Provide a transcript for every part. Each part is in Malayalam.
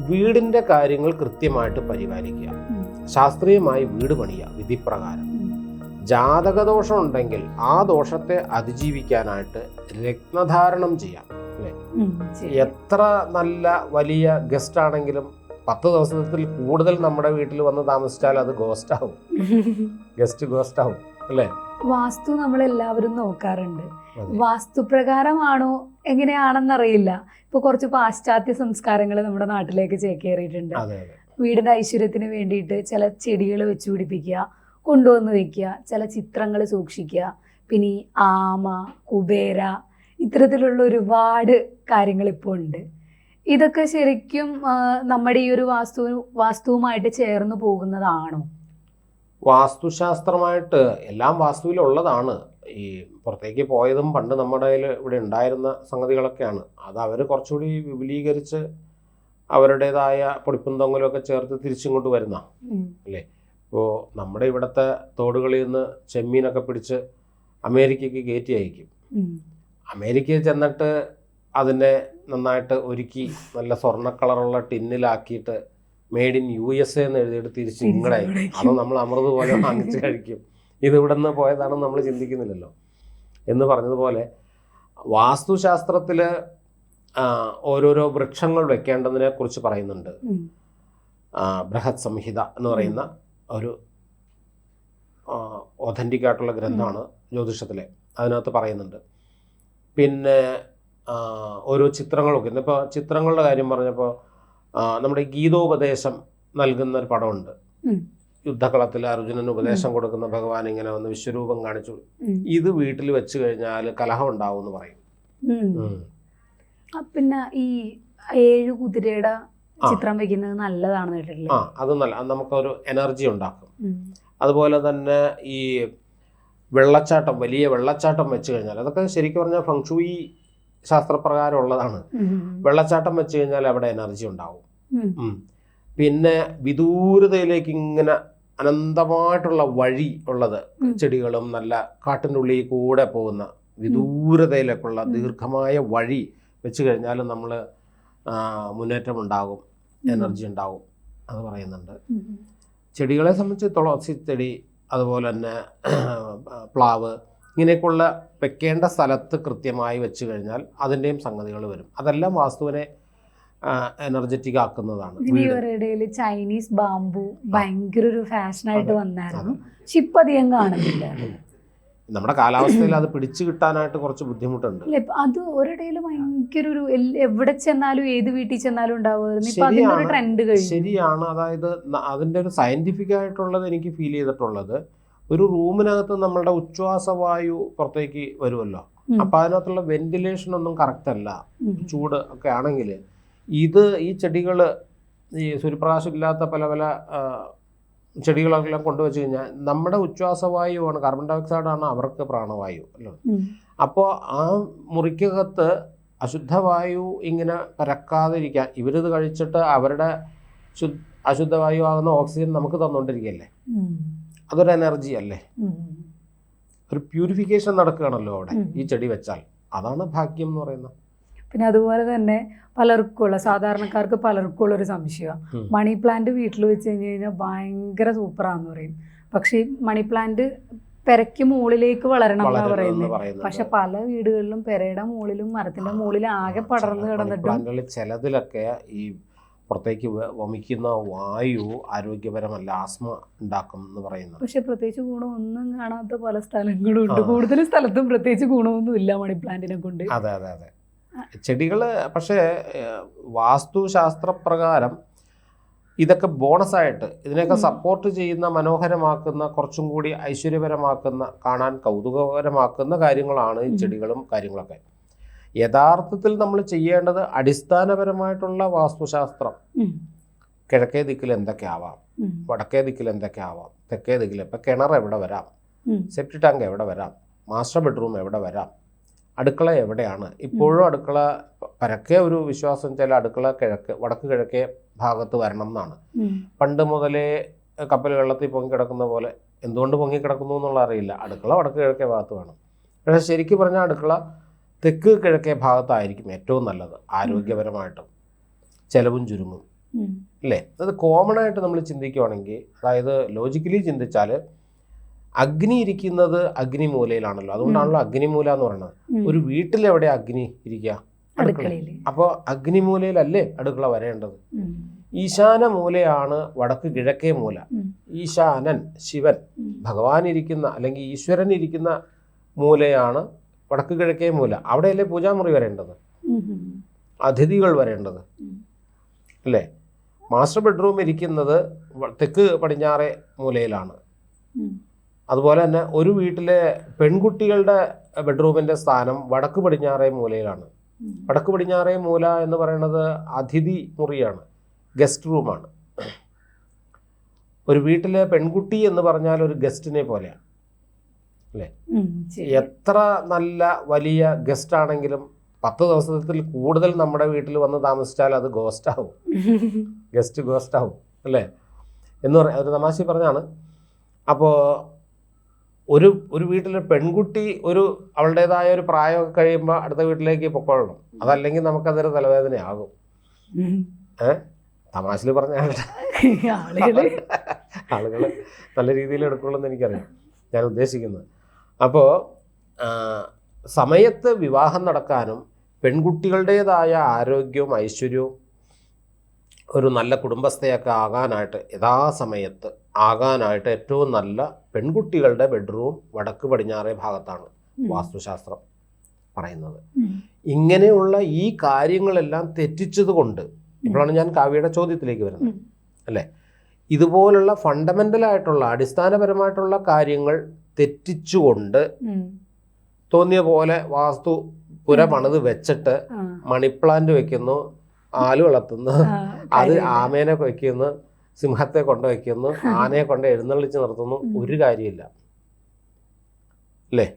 വീടിന്റെ കാര്യങ്ങൾ കൃത്യമായിട്ട് പരിപാലിക്കുക. ശാസ്ത്രീയമായി വീട് പണിയുക വിധിപ്രകാരം. ജാതക ജാതകദോഷം ഉണ്ടെങ്കിൽ ആ ദോഷത്തെ അതിജീവിക്കാനായിട്ട് രത്നധാരണം ചെയ്യാം. എത്ര നല്ല വലിയ ഗസ്റ്റ് ആണെങ്കിലും പത്ത് ദിവസത്തിൽ കൂടുതൽ നമ്മുടെ വീട്ടിൽ വന്ന് താമസിച്ചാൽ അത് ഗോസ്റ്റ് ആവും. ഗസ്റ്റ് ഗോസ്റ്റ് ആവും. അല്ലേ? വാസ്തു നമ്മൾ എല്ലാവരും നോക്കാറുണ്ട്. വാസ്തു വാസ്തുപ്രകാരമാണോ എങ്ങനെയാണെന്നറിയില്ല. ഇപ്പൊ കുറച്ച് പാശ്ചാത്യ സംസ്കാരങ്ങൾ നമ്മുടെ നാട്ടിലേക്ക് ചേക്കേറിയിട്ടുണ്ട്. വീടിന്റെ ഐശ്വര്യത്തിന് വേണ്ടിയിട്ട് ചില ചെടികൾ വെച്ചു പിടിപ്പിക്കുക കൊണ്ടുവന്ന് വെക്കുക ചില ചിത്രങ്ങൾ സൂക്ഷിക്കുക. പിന്നെ ആമ കുബേര ഇത്തരത്തിലുള്ള ഒരുപാട് കാര്യങ്ങൾ ഇപ്പോൾ ഉണ്ട്. ഇതൊക്കെ ശരിക്കും നമ്മുടെ ഈ ഒരു വാസ്തു വാസ്തുവുമായിട്ട് ചേർന്ന് പോകുന്നതാണോ? വാസ്തുശാസ്ത്രമായിട്ട് എല്ലാം വാസ്തുവിലുള്ളതാണ്. ഈ പുറത്തേക്ക് പോയതും പണ്ട് നമ്മുടെ കയ്യിൽ ഇവിടെ ഉണ്ടായിരുന്ന സംഗതികളൊക്കെയാണ്. അത് അവർ കുറച്ചുകൂടി വിപുലീകരിച്ച് അവരുടേതായ പൊടിപ്പും തൊങ്ങലൊക്കെ ചേർത്ത് തിരിച്ചിങ്ങോട്ട് വരുന്ന. അല്ലേ? ഇപ്പോൾ നമ്മുടെ ഇവിടുത്തെ തോടുകളിൽ നിന്ന് ചെമ്മീനൊക്കെ പിടിച്ച് അമേരിക്കയ്ക്ക് കയറ്റി അയക്കും. അമേരിക്കയിൽ ചെന്നിട്ട് അതിനെ നന്നായിട്ട് ഒരുക്കി നല്ല സ്വർണ കളറുള്ള ടിന്നിലാക്കിയിട്ട് made in U S A എന്ന് എഴുതിയിട്ട് തിരിച്ച് ഇങ്ങടെ അതോ നമ്മൾ അമൃത് പോലെ വാങ്ങിച്ച് കഴിക്കും. ഇത് ഇവിടെ നിന്ന് പോയതാണെന്ന് നമ്മൾ ചിന്തിക്കുന്നില്ലല്ലോ. എന്ന് പറഞ്ഞതുപോലെ വാസ്തുശാസ്ത്രത്തിൽ ഓരോരോ വൃക്ഷങ്ങൾ വെക്കേണ്ടതിനെ കുറിച്ച് പറയുന്നുണ്ട്. ബൃഹത് സംഹിത എന്ന് പറയുന്ന ഒരു ഒതന്റിക് ആയിട്ടുള്ള ഗ്രന്ഥമാണ് ജ്യോതിഷത്തിലെ. അതിനകത്ത് പറയുന്നുണ്ട്. പിന്നെ ഓരോ ചിത്രങ്ങളൊക്കെ. ഇന്നിപ്പോൾ ചിത്രങ്ങളുടെ കാര്യം പറഞ്ഞപ്പോൾ നമ്മുടെ ഗീതോപദേശം നൽകുന്ന ഒരു പടമുണ്ട് യുദ്ധക്കളത്തിൽ യുദ്ധകളത്തിൽ അർജുനന് ഉപദേശം കൊടുക്കുന്ന ഭഗവാൻ ഇങ്ങനെ വന്ന് വിശ്വരൂപം കാണിച്ചു. ഇത് വീട്ടിൽ വെച്ച് കഴിഞ്ഞാൽ കലഹം ഉണ്ടാവും എന്ന് പറയും. പിന്നെ ഈ ഏഴ് കുതിരയുടെ ചിത്രം വെക്കുന്നത് നല്ലതാണെന്ന് കേട്ടിട്ടില്ലേ? ആ അത് നല്ല നമുക്കൊരു എനർജി ഉണ്ടാക്കും. അതുപോലെ തന്നെ ഈ വെള്ളച്ചാട്ടം വലിയ വെള്ളച്ചാട്ടം വെച്ച് കഴിഞ്ഞാൽ അതൊക്കെ ശരിക്കും പറഞ്ഞാൽ ഫങ്ഷുയി ശാസ്ത്രപ്രകാരം ഉള്ളതാണ്. വെള്ളച്ചാട്ടം വെച്ച് കഴിഞ്ഞാൽ അവിടെ എനർജി ഉണ്ടാവും. പിന്നെ വിദൂരതയിലേക്ക് ഇങ്ങനെ അനന്തമായിട്ടുള്ള വഴി ഉള്ളത് ചെടികളും നല്ല കാട്ടിന്റെ ഉള്ളിൽ കൂടെ പോകുന്ന വിദൂരതയിലേക്കുള്ള. ദീർഘമായ വഴി വെച്ച് കഴിഞ്ഞാൽ നമ്മൾ മുന്നേറ്റം ഉണ്ടാകും എനർജി ഉണ്ടാകും അത് പറയുന്നുണ്ട്. ചെടികളെ സംബന്ധിച്ച് തുളസി ചെടി അതുപോലെ തന്നെ പ്ലാവ് ഇങ്ങനെയൊക്കെയുള്ള വെക്കേണ്ട സ്ഥലത്ത് കൃത്യമായി വെച്ച് കഴിഞ്ഞാൽ അതിന്റെയും സംഗതികൾ വരും. അതെല്ലാം വാസ്തുവിനെ എനർജറ്റിക് ആക്കുന്നതാണ് ചൈനീസ് ബാംബു ഭയങ്കര ഒരു ഫാഷനായിട്ട് ആയിട്ട് വന്നായിരുന്നു. അതെ. പക്ഷെ ഇപ്പൊ അധികം കാണുന്നില്ല. നമ്മുടെ കാലാവസ്ഥയിൽ അത് പിടിച്ചു കിട്ടാനായിട്ട് കുറച്ച് ബുദ്ധിമുട്ടുണ്ട്. അത് ഒരിടയിൽ ഭയങ്കര ഒരു എവിടെ ചെന്നാലും ഏത് വീട്ടിൽ ചെന്നാലും ഉണ്ടാവുമായിരുന്നു. അതിന്റെ ശരിയാണ്. അതായത് അതിന്റെ ഒരു സയന്റിഫിക് ആയിട്ടുള്ളത് എനിക്ക് ഫീൽ ചെയ്തിട്ടുള്ളത്. ഒരു റൂമിനകത്ത് നമ്മളുടെ ഉച്ഛ്വാസവായു പുറത്തേക്ക് വരുമല്ലോ. അപ്പം അതിനകത്തുള്ള വെന്റിലേഷൻ ഒന്നും കറക്റ്റ് അല്ല. ചൂട് ഒക്കെ ആണെങ്കിൽ ഇത് ഈ ചെടികൾ ഈ സൂര്യപ്രകാശം ഇല്ലാത്ത പല പല ചെടികളെല്ലാം കൊണ്ടുവച്ച് കഴിഞ്ഞാൽ നമ്മുടെ ഉച്ഛ്വാസവായുവാണ് കാർബൺ ഡൈ ഓക്സൈഡാണ് അവർക്ക് പ്രാണവായു അല്ലേ. അപ്പോൾ ആ മുറിക്കകത്ത് അശുദ്ധവായു ഇങ്ങനെ പരക്കാതിരിക്കാൻ ഇവരിത് കഴിച്ചിട്ട് അവരുടെ ശു അശുദ്ധവായു ആകുന്ന ഓക്സിജൻ നമുക്ക് തന്നുകൊണ്ടിരിക്കുകയല്ലേ അതൊരു എനർജി അല്ലേ? ഒരു പ്യൂരിഫിക്കേഷൻ നടക്കുകയാണല്ലോ അവിടെ ഈ ചെടി വെച്ചാൽ. അതാണ് ഭാഗ്യം എന്ന് പറയുന്നത്. പിന്നെ അതുപോലെ തന്നെ പലർക്കുള്ള സാധാരണക്കാർക്ക് പലർക്കുള്ള ഒരു സംശയമാണ് മണി പ്ലാന്റ് വീട്ടിൽ വെച്ച് കഴിഞ്ഞ് കഴിഞ്ഞാൽ ഭയങ്കര സൂപ്പറാന്ന് പറയും. പക്ഷേ മണി പ്ലാന്റ് പെരയ്ക്ക് മുകളിലേക്ക് വളരണം എന്നാണ് പറയുന്നത്. പക്ഷെ പല വീടുകളിലും പെരയുടെ മുകളിലും മരത്തിന്റെ മുകളിലും ആകെ പടർന്നു കിടന്നിട്ടും പ്ലാന്റുകളിൽ ചിലതിലൊക്കെ ഈ പുറത്തേക്ക് വമിക്കുന്ന വായു ആരോഗ്യപരമല്ല ആസ്മ ഉണ്ടാക്കും എന്ന് പറയുന്നത്. പക്ഷെ പ്രത്യേകിച്ച് ഗുണമൊന്നും കാണാത്ത പല സ്ഥലങ്ങളും ഉണ്ട് കൂടുതലും കൂടുതൽ സ്ഥലത്തും പ്രത്യേകിച്ച് ഗുണമൊന്നും ഇല്ല മണി പ്ലാന്റിനെ കൊണ്ട്. അതെ അതെ അതെ. ചെടികൾ പക്ഷേ വാസ്തുശാസ്ത്ര വാസ്തുശാസ്ത്രപ്രകാരം ഇതൊക്കെ ബോണസായിട്ട് ഇതിനെയൊക്കെ. സപ്പോർട്ട് ചെയ്യുന്ന മനോഹരമാക്കുന്ന കുറച്ചും കൂടി ഐശ്വര്യപരമാക്കുന്ന കാണാൻ കൗതുകകരമാക്കുന്ന കാര്യങ്ങളാണ് ഈ ചെടികളും കാര്യങ്ങളൊക്കെ. യഥാർത്ഥത്തിൽ നമ്മൾ ചെയ്യേണ്ടത് അടിസ്ഥാനപരമായിട്ടുള്ള വാസ്തുശാസ്ത്രം. കിഴക്കേ ദിക്കിൽ എന്തൊക്കെ ആവാം? വടക്കേ ദിക്കിൽ എന്തൊക്കെ ആവാം? തെക്കേ ദിക്കിൽ ഇപ്പം കിണർ എവിടെ വരാം. സെപ്റ്റി ടാങ്ക് എവിടെ വരാം? മാസ്റ്റർ ബെഡ്റൂം എവിടെ വരാം? അടുക്കള എവിടെയാണ്? ഇപ്പോഴും അടുക്കള പരക്കെ ഒരു വിശ്വാസം ചില അടുക്കള കിഴക്ക് വടക്ക് കിഴക്കേ ഭാഗത്ത് വരണം എന്നാണ്. പണ്ട് മുതലേ കപ്പൽ വെള്ളത്തിൽ പൊങ്ങി കിടക്കുന്ന പോലെ എന്തുകൊണ്ട് പൊങ്ങി കിടക്കുന്നു എന്നുള്ള അറിയില്ല. അടുക്കള വടക്ക് കിഴക്കേ ഭാഗത്ത് വേണം. പക്ഷേ ശരിക്കും പറഞ്ഞാൽ അടുക്കള തെക്ക് കിഴക്കേ ഭാഗത്തായിരിക്കും ഏറ്റവും നല്ലത് ആരോഗ്യപരമായിട്ടും. ചെലവും ചുരുങ്ങും. അല്ലേ? അത് കോമൺ ആയിട്ട് നമ്മൾ ചിന്തിക്കുവാണെങ്കിൽ അതായത് ലോജിക്കലി ചിന്തിച്ചാൽ അഗ്നി ഇരിക്കുന്നത് അഗ്നിമൂലയിലാണല്ലോ. അതുകൊണ്ടാണല്ലോ അഗ്നിമൂല എന്ന് പറയുന്നത്. ഒരു വീട്ടിൽ എവിടെ അഗ്നി ഇരിക്കുക? അടുക്കളയിൽ. അപ്പോൾ അഗ്നിമൂലയിലല്ലേ അടുക്കള വരേണ്ടത്? ഈശാന മൂലയാണ് വടക്ക് കിഴക്കേ മൂല. ഈശാനൻ ശിവൻ. ഭഗവാൻ ഇരിക്കുന്ന അല്ലെങ്കിൽ ഈശ്വരൻ ഇരിക്കുന്ന മൂലയാണ് വടക്ക് കിഴക്കേ മൂല. അവിടെയല്ലേ പൂജാമുറി വരേണ്ടത്. അതിഥികൾ വരേണ്ടത്. അല്ലേ? മാസ്റ്റർ ബെഡ്റൂം ഇരിക്കുന്നത് തെക്ക് പടിഞ്ഞാറേ മൂലയിലാണ്. അതുപോലെ തന്നെ ഒരു വീട്ടിലെ പെൺകുട്ടികളുടെ ബെഡ്റൂമിന്റെ സ്ഥാനം വടക്ക് പടിഞ്ഞാറേ മൂലയിലാണ്. വടക്ക് പടിഞ്ഞാറേ മൂല എന്ന് പറയുന്നത് അതിഥി മുറിയാണ് ഗസ്റ്റ് റൂമാണ് ഒരു വീട്ടിലെ പെൺകുട്ടി എന്ന് പറഞ്ഞാൽ ഒരു ഗസ്റ്റിനെ പോലെയാണ്. അല്ലേ? എത്ര നല്ല വലിയ ഗസ്റ്റ് ആണെങ്കിലും പത്ത് ദിവസത്തിൽ കൂടുതൽ നമ്മുടെ വീട്ടിൽ വന്ന് താമസിച്ചാൽ അത് ഗോസ്റ്റ് ആവും. ഗസ്റ്റ് ഗോസ്റ്റ് ആവും അല്ലേ? എന്ന് പറയാം ഒരു തമാശ പറഞ്ഞാണ്. അപ്പോൾ ഒരു ഒരു വീട്ടിലെ പെൺകുട്ടി ഒരു അവളുടേതായ ഒരു പ്രായമൊക്കെ കഴിയുമ്പോൾ അടുത്ത വീട്ടിലേക്ക് പൊക്കോളണം. അതല്ലെങ്കിൽ നമുക്കതൊരു തലവേദനയാകും. ഉം. തമാശയിൽ പറഞ്ഞ ആളുകൾ. ആളുകൾ നല്ല രീതിയിൽ എടുക്കുള്ളൂ എന്ന് എനിക്കറിയാം. ഞാൻ ഉദ്ദേശിക്കുന്നത്. അപ്പോൾ സമയത്ത് വിവാഹം നടക്കാനും പെൺകുട്ടികളുടേതായ ആരോഗ്യവും ഐശ്വര്യവും ഒരു നല്ല കുടുംബസ്ഥയൊക്കെ ആകാനായിട്ട് യഥാസമയത്ത് ആകാനായിട്ട് ഏറ്റവും നല്ല പെൺകുട്ടികളുടെ ബെഡ്റൂം വടക്ക് പടിഞ്ഞാറേ ഭാഗത്താണ് വാസ്തുശാസ്ത്രം പറയുന്നത്. ഇങ്ങനെയുള്ള ഈ കാര്യങ്ങളെല്ലാം തെറ്റിച്ചതുകൊണ്ട് ഇപ്പോഴാണ് ഞാൻ കാവ്യയുടെ ചോദ്യത്തിലേക്ക് വരുന്നത്. അല്ലേ? ഇതുപോലുള്ള ഫണ്ടമെന്റൽ ആയിട്ടുള്ള അടിസ്ഥാനപരമായിട്ടുള്ള കാര്യങ്ങൾ തെറ്റിച്ചുകൊണ്ട് തോന്നിയ പോലെ വാസ്തു പുര പണിത് വെച്ചിട്ട്. മണിപ്ലാന്റ് വെക്കുന്നു ആൽ വളർത്തുന്നു. അത് ആമേനെ വയ്ക്കുന്നു സിംഹത്തെ കൊണ്ട് വയ്ക്കുന്നു ആനയെ കൊണ്ട് എഴുന്നള്ളിച്ച് നിർത്തുന്നു ഒരു കാര്യമില്ല. അല്ലേ?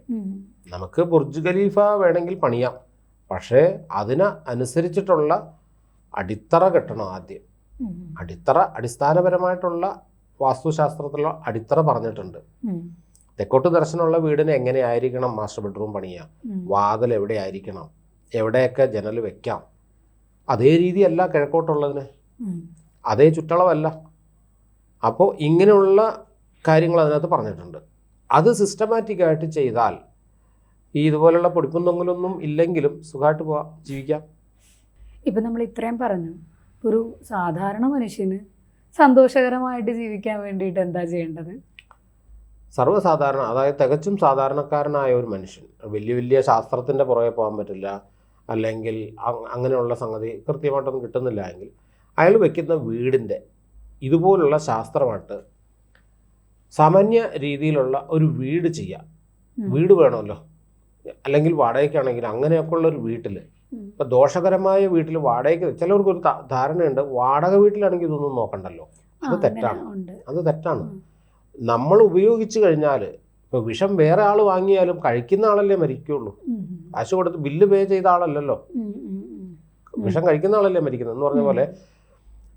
നമുക്ക് ബുർജ് ഖലീഫ വേണമെങ്കിൽ പണിയാം. പക്ഷേ അതിന് അനുസരിച്ചിട്ടുള്ള അടിത്തറ കെട്ടണം ആദ്യം. അടിത്തറ അടിസ്ഥാനപരമായിട്ടുള്ള വാസ്തുശാസ്ത്രത്തിലുള്ള അടിത്തറ പറഞ്ഞിട്ടുണ്ട്. തെക്കോട്ട് ദർശനമുള്ള വീടിന് എങ്ങനെയായിരിക്കണം മാസ്റ്റർ ബെഡ്റൂം പണിയാം. വാതിൽ എവിടെയായിരിക്കണം? എവിടെയൊക്കെ ജനൽ വെക്കാം? അതേ രീതിയല്ല കിഴക്കോട്ടുള്ളതിന്. അതേ ചുറ്റളവല്ല. അപ്പോൾ ഇങ്ങനെയുള്ള കാര്യങ്ങൾ അതിനകത്ത് പറഞ്ഞിട്ടുണ്ട്. അത് സിസ്റ്റമാറ്റിക്കായിട്ട് ചെയ്താൽ ഈ ഇതുപോലുള്ള പൊടിപ്പും തൊങ്ങലൊന്നും ഇല്ലെങ്കിലും സുഖമായിട്ട് പോവാം ജീവിക്കാം. ഇപ്പം നമ്മൾ ഇത്രയും പറഞ്ഞു. ഒരു സാധാരണ മനുഷ്യന് സന്തോഷകരമായിട്ട് ജീവിക്കാൻ വേണ്ടിയിട്ട് എന്താ ചെയ്യേണ്ടത്? സർവസാധാരണ അതായത് തികച്ചും സാധാരണക്കാരനായ ഒരു മനുഷ്യൻ വലിയ വലിയ ശാസ്ത്രത്തിന്റെ പുറകെ പോകാൻ പറ്റില്ല അല്ലെങ്കിൽ അങ്ങനെയുള്ള സംഗതി കൃത്യമായിട്ടൊന്നും കിട്ടുന്നില്ല എങ്കിൽ അയാൾ വയ്ക്കുന്ന വീടിന്റെ ഇതുപോലുള്ള ശാസ്ത്രമായിട്ട് സാമാന്യ രീതിയിലുള്ള ഒരു വീട് ചെയ്യാം. വീട് വേണമല്ലോ. അല്ലെങ്കിൽ വാടകയ്ക്കാണെങ്കിൽ അങ്ങനെയൊക്കെ ഉള്ള ഒരു വീട്ടിൽ. ഇപ്പം ദോഷകരമായ വീട്ടിൽ വാടകയ്ക്ക് ചിലവർക്ക് ഒരു ധാരണയുണ്ട്. വാടക വീട്ടിലാണെങ്കിൽ ഇതൊന്നും നോക്കണ്ടല്ലോ. അത് തെറ്റാണ്. അത് തെറ്റാണ്. നമ്മൾ ഉപയോഗിച്ചു കഴിഞ്ഞാൽ ഇപ്പോൾ വിഷം വേറെ ആൾ വാങ്ങിയാലും കഴിക്കുന്ന ആളല്ലേ മരിക്കുള്ളൂ. കാശ് കൊടുത്ത് ബില്ല് പേ ചെയ്ത ആളല്ലല്ലോ. വിഷം കഴിക്കുന്ന ആളല്ലേ മരിക്കുന്നത്. എന്ന് പറഞ്ഞ പോലെ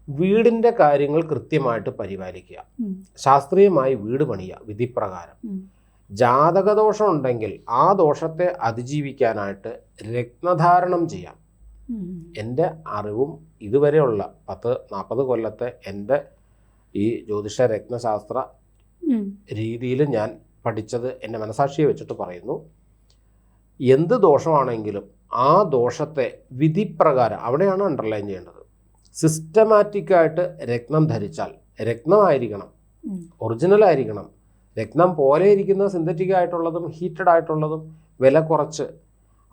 വീടിന്റെ കാര്യങ്ങൾ കൃത്യമായിട്ട് പരിപാലിക്കുക. ശാസ്ത്രീയമായി വീട് പണിയുക വിധിപ്രകാരം. ജാതക ജാതകദോഷം ഉണ്ടെങ്കിൽ ആ ദോഷത്തെ അതിജീവിക്കാനായിട്ട് രത്നധാരണം ചെയ്യാം. എന്റെ അറിവും ഇതുവരെയുള്ള പത്ത് നാൽപ്പത് കൊല്ലത്തെ എന്റെ ഈ ജ്യോതിഷ രത്നശാസ്ത്ര രീതിയിൽ ഞാൻ പഠിച്ചത് എന്റെ മനസാക്ഷിയെ വെച്ചിട്ട് പറയുന്നു. എന്ത് ദോഷമാണെങ്കിലും ആ ദോഷത്തെ വിധിപ്രകാരം അവിടെയാണ് അണ്ടർലൈൻ ചെയ്യേണ്ടത്. സിസ്റ്റമാറ്റിക്കായിട്ട് രത്നം ധരിച്ചാൽ രത്നമായിരിക്കണം. ഉം. ഒറിജിനൽ ആയിരിക്കണം. രത്നം പോലെ ഇരിക്കുന്ന സിന്തറ്റിക് ആയിട്ടുള്ളതും ഹീറ്റഡ് ആയിട്ടുള്ളതും വില കുറച്ച്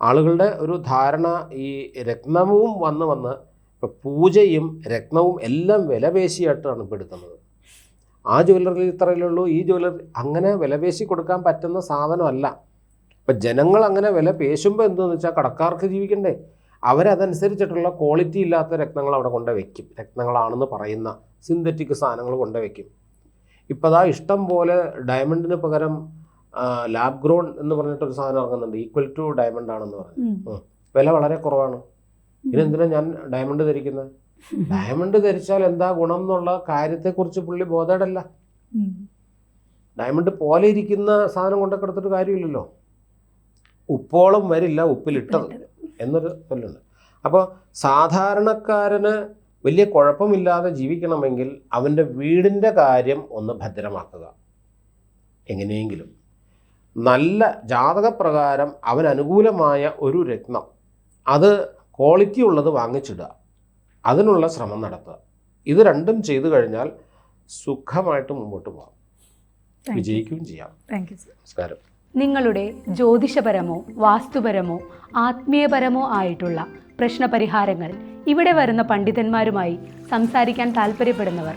ആളുകളുടെ ഒരു ധാരണ ഈ രത്നവും വന്ന് വന്ന് ഇപ്പം പൂജയും രത്നവും എല്ലാം വിലപേശിയായിട്ടാണ് ഇപ്പോൾ എടുക്കുന്നത്. ആ ജ്വല്ലറിയിൽ ഇത്രയേ ഉള്ളൂ ഈ ജ്വല്ലറി അങ്ങനെ വിലപേശി കൊടുക്കാൻ പറ്റുന്ന സാധനമല്ല. ഇപ്പം ജനങ്ങൾ അങ്ങനെ വില പേശുമ്പോൾ എന്തെന്ന് വെച്ചാൽ കടക്കാർക്ക് ജീവിക്കണ്ടേ? അവരതനുസരിച്ചിട്ടുള്ള ക്വാളിറ്റി ഇല്ലാത്ത രത്നങ്ങൾ അവിടെ കൊണ്ട് വയ്ക്കും രത്നങ്ങളാണെന്ന് പറയുന്ന സിന്തറ്റിക് സാധനങ്ങൾ കൊണ്ട് വയ്ക്കും ഇപ്പം അതാ ഇഷ്ടം പോലെ ഡയമണ്ടിന് പകരം ലാബ് ഗ്രോൺ എന്ന് പറഞ്ഞിട്ടൊരു സാധനം ഇറങ്ങുന്നുണ്ട്. ഈക്വൽ ടു ഡയമണ്ട് ആണെന്ന് പറഞ്ഞു. വില വളരെ കുറവാണ്. ഇനി എന്തിനാ ഞാൻ ഡയമണ്ട് ധരിക്കുന്നത് ഡയമണ്ട് ധരിച്ചാൽ എന്താ ഗുണം എന്നുള്ള കാര്യത്തെക്കുറിച്ച് പുള്ളി ബോധേടല്ല. ഡയമണ്ട് പോലെ ഇരിക്കുന്ന സാധനം കൊണ്ടൊക്കെ എടുത്തിട്ട് കാര്യമില്ലല്ലോ. ഉപ്പോളം വരില്ല ഉപ്പിലിട്ടത് എന്നൊരു ചൊല്ലുണ്ട് അപ്പോൾ സാധാരണക്കാരന് വലിയ കുഴപ്പമില്ലാതെ ജീവിക്കണമെങ്കിൽ അവന്റെ വീടിന്റെ കാര്യം ഒന്ന് ഭദ്രമാക്കുക. എങ്ങനെയെങ്കിലും. നല്ല ജാതകപ്രകാരം അവന് അനുകൂലമായ ഒരു രത്നം. അത് ക്വാളിറ്റി ഉള്ളത് വാങ്ങിച്ചിടുക. അതിനുള്ള ശ്രമം നടത്തുക. ഇത് രണ്ടും ചെയ്തു കഴിഞ്ഞാൽ സുഖമായിട്ട് മുമ്പോട്ട് പോകാം. വിജയിക്കുകയും ചെയ്യാം. താങ്ക് യു സർ നമസ്കാരം. നിങ്ങളുടെ ജ്യോതിഷപരമോ വാസ്തുപരമോ ആത്മീയപരമോ ആയിട്ടുള്ള പ്രശ്നപരിഹാരങ്ങൾ ഇവിടെ വരുന്ന പണ്ഡിതന്മാരുമായി സംസാരിക്കാൻ താല്പര്യപ്പെടുന്നവർ